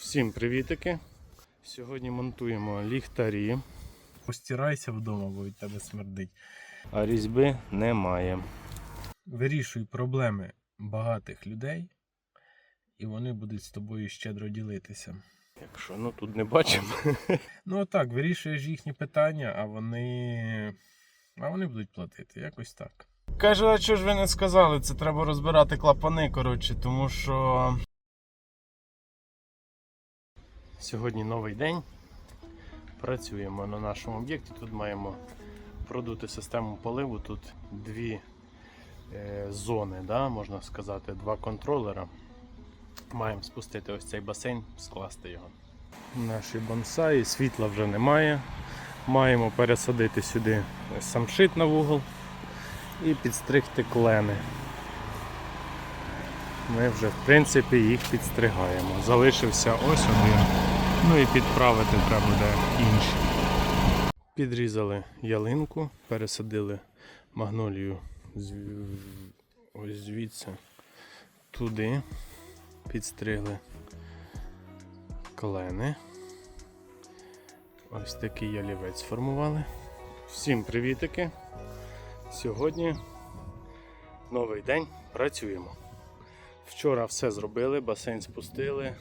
Всім привітики! Сьогодні монтуємо ліхтарі, Постирайся вдома, бо від тебе смердить. а різьби немає. Вирішуй проблеми багатих людей, і вони будуть з тобою щедро ділитися. Якщо ну тут не бачимо. Ну так, вирішуєш їхні питання, а вони. А вони будуть платити. Якось так. Каже, а чого ж ви не сказали? Це треба розбирати клапани, коротше, тому що. Сьогодні новий день. Працюємо на нашому об'єкті. Тут маємо продути систему поливу. Тут дві е, зони, да, можна сказати, два контролера. Маємо спустити ось цей басейн, скласти його. Наші бонсаї, світла вже немає. Маємо пересадити сюди самшит на вугол і підстригти клени. Ми вже в принципі їх підстригаємо. Залишився ось один. Ну і підправити треба буде інші. Підрізали ялинку, пересадили магнолію ось звідси туди. Підстригли клени. Ось такий ялівець сформували. Всім привітики! Сьогодні новий день, працюємо. Вчора все зробили, басейн спустили,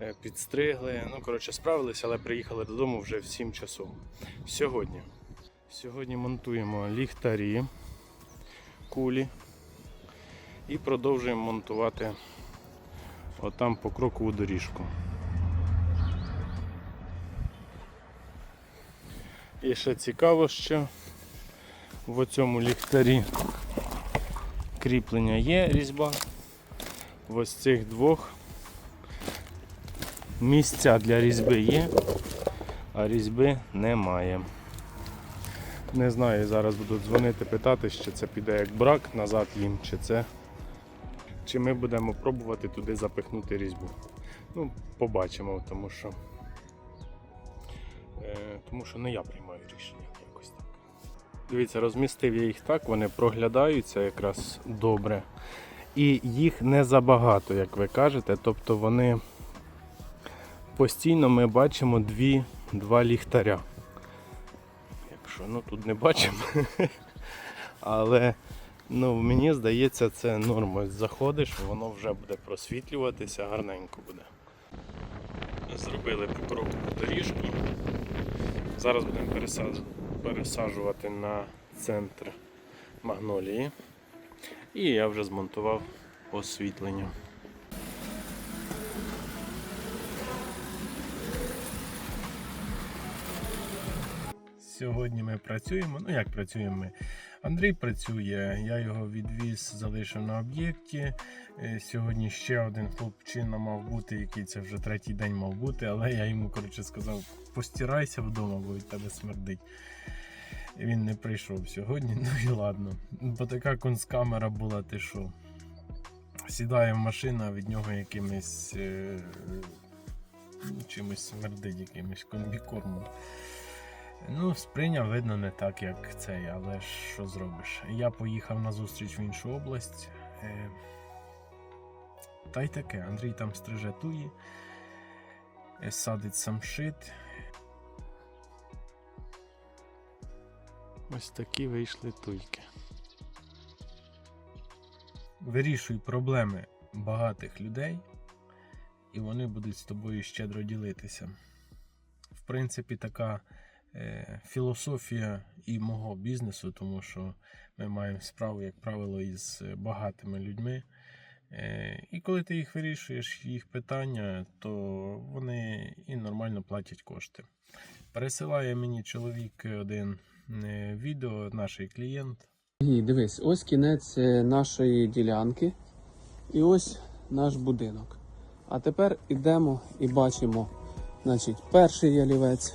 е, підстригли. Ну, коротше, справилися, але приїхали додому вже в 7 часов. Сьогодні. Сьогодні монтуємо ліхтарі, кулі і продовжуємо монтувати отам покрокову доріжку. І ще цікаво, що в цьому ліхтарі кріплення є різьба. В ось цих двох місця для різьби є, а різьби немає. Не знаю, зараз будуть дзвонити, питати, чи це піде як брак назад їм, чи це. Чи ми будемо пробувати туди запихнути різьбу. Ну, побачимо, тому що. Е, тому що не я приймаю рішення якось так. Дивіться, розмістив я їх так, вони проглядаються якраз добре. І їх не забагато, як ви кажете. Тобто вони постійно ми бачимо дві, два ліхтаря. Якщо ну тут не бачимо. Але ну, мені здається, це норма. Заходиш, воно вже буде просвітлюватися, гарненько буде. Зробили покрокову доріжку. Зараз будемо пересаджувати на центр магнолії. І я вже змонтував освітлення. Сьогодні ми працюємо. Ну як працюємо ми? Андрій працює, я його відвіз, залишив на об'єкті. Е, Сьогодні ще один хлопчина мав бути, який це вже третій день мав бути, але я йому коротше сказав, постирайся вдома, бо від тебе смердить. Він не прийшов сьогодні, ну і ладно. Бо така кунсткамера була, ти що? Сідає в машину, від нього якимось е, чимось смердить, якимось комбікормом. Ну, сприйняв, видно, не так, як цей, але що зробиш. Я поїхав на зустріч в іншу область. Е, та й таке, Андрій там стриже туї, е, садить самшит. Ось такі вийшли туйки. Вирішуй проблеми багатих людей, і вони будуть з тобою щедро ділитися. В принципі, така е, філософія і мого бізнесу, тому що ми маємо справу, як правило, із е, багатими людьми. Е, і коли ти їх вирішуєш, їх питання, то вони і нормально платять кошти. Пересилає мені чоловік один відео, наш клієнт. Ні, дивись, ось кінець е, нашої ділянки і ось наш будинок. А тепер ідемо і бачимо, значить, перший ялівець,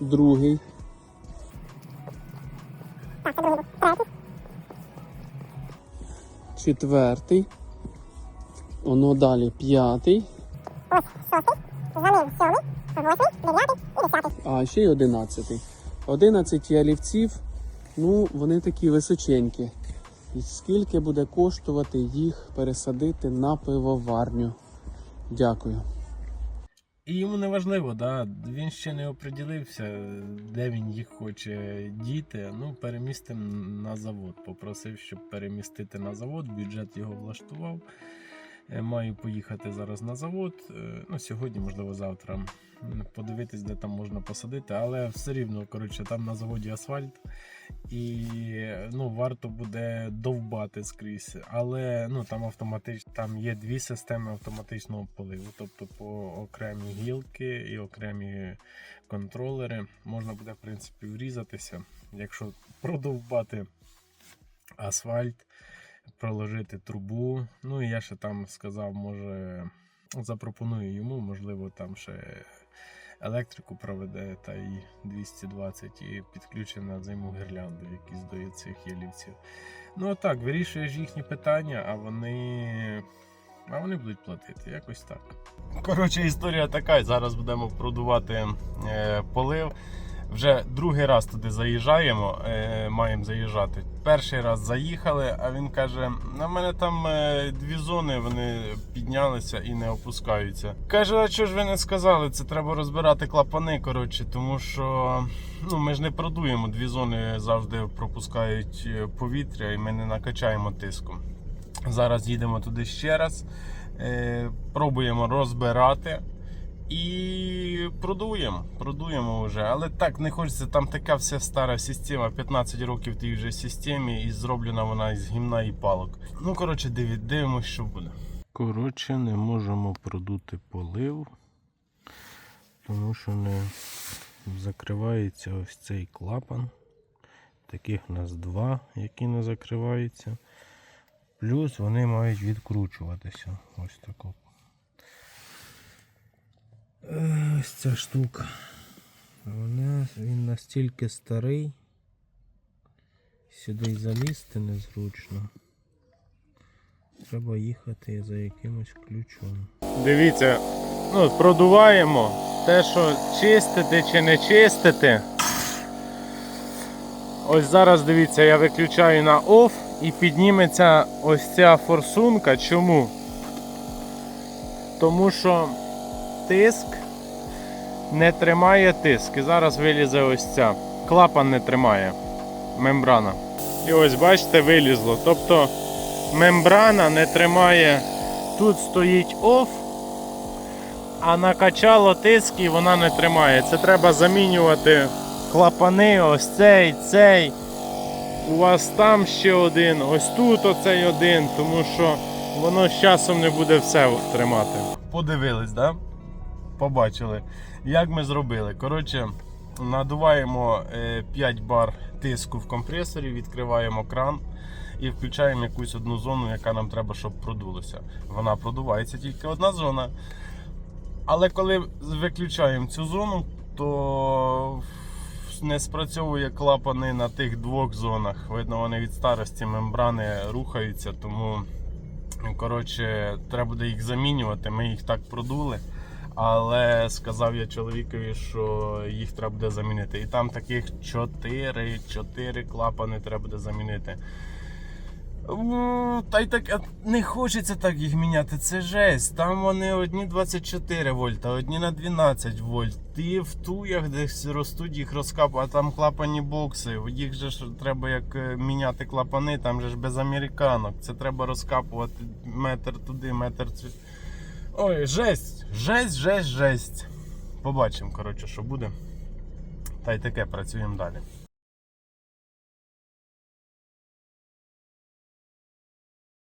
другий. Четвертий. Воно далі п'ятий. А ще й одинадцятий. Одинадцять ялівців Ну, вони такі височенькі. І скільки буде коштувати їх пересадити на пивоварню? Дякую. І йому не важливо, да, він ще не оприділився, де він їх хоче діти. Ну, перемістимо на завод. Попросив, щоб перемістити на завод, бюджет його влаштував. Е, Маю поїхати зараз на завод. е, Ну, сьогодні, можливо, завтра. Подивитись, де там можна посадити, але все рівно, коротше, там на заводі асфальт. І ну, варто буде довбати скрізь. Але ну, там автоматично там є дві системи автоматичного поливу. Тобто по окремі гілки і окремі контролери можна буде, в принципі, врізатися. Якщо продовбати асфальт, проложити трубу. Ну і я ще там сказав, може запропоную йому, можливо, там ще електрику проведе та й 220 і підключить на зиму гірлянду якісь до цих ялівців. Ну а так, вирішуєш їхні питання, а вони. А вони будуть платити, якось так. Коротше, історія така. Зараз будемо продувати е, полив. Вже другий раз туди заїжджаємо, е, маємо заїжджати. Перший раз заїхали, а він каже: на мене там е, дві зони, вони піднялися і не опускаються. Каже, а чого ж ви не сказали? Це треба розбирати клапани. Коротше, тому що ну, ми ж не продуємо. Дві зони завжди пропускають е, повітря і ми не накачаємо тиску. Зараз їдемо туди ще раз, пробуємо розбирати. І продуємо, продуємо вже. Але так не хочеться, там така вся стара система, 15 років тій вже системі, і зроблена вона із гімна і палок. Ну, коротше, дивимось, що буде. Коротше, не можемо продути полив, тому що не закривається ось цей клапан. Таких у нас два, які не закриваються. Плюс вони мають відкручуватися. Ось тако. Е, Ось ця штука. Вона, він настільки старий. Сюди й залізти незручно. Треба їхати за якимось ключом. Дивіться, ну, продуваємо те, що чистити чи не чистити. Ось зараз дивіться, я виключаю на OFF і підніметься ось ця форсунка. Чому? Тому що тиск не тримає тиск. І зараз вилізе ось ця. Клапан не тримає. Мембрана. І ось бачите, вилізло. Тобто мембрана не тримає. Тут стоїть OFF, а накачало тиск і вона не тримає. Це треба замінювати клапани, ось цей, цей. У вас там ще один, ось тут оцей один, тому що воно з часом не буде все тримати. Подивились, да? Побачили, як ми зробили. Коротше, надуваємо е, 5 бар тиску в компресорі, відкриваємо кран і включаємо якусь одну зону, яка нам треба, щоб продулося. Вона продувається тільки одна зона. Але коли виключаємо цю зону, то не спрацьовує клапани на тих двох зонах. Видно, вони від старості мембрани рухаються, тому коротше, треба буде їх замінювати. Ми їх так продули. Але сказав я чоловікові, що їх треба буде замінити. І там таких 4, 4 клапани треба буде замінити. Та й так не хочеться так їх міняти. Це жесть. Там вони одні 24 вольта, одні на 12 вольт. І в туях десь ростуть їх розкапувати, а там клапані бокси. Їх же ж треба як е, міняти клапани, там же ж без американок. Це треба розкапувати метр туди, метр сюди. Ой, жесть, жесть, жесть, жесть. Побачимо, коротше, що буде. Та й таке працюємо далі.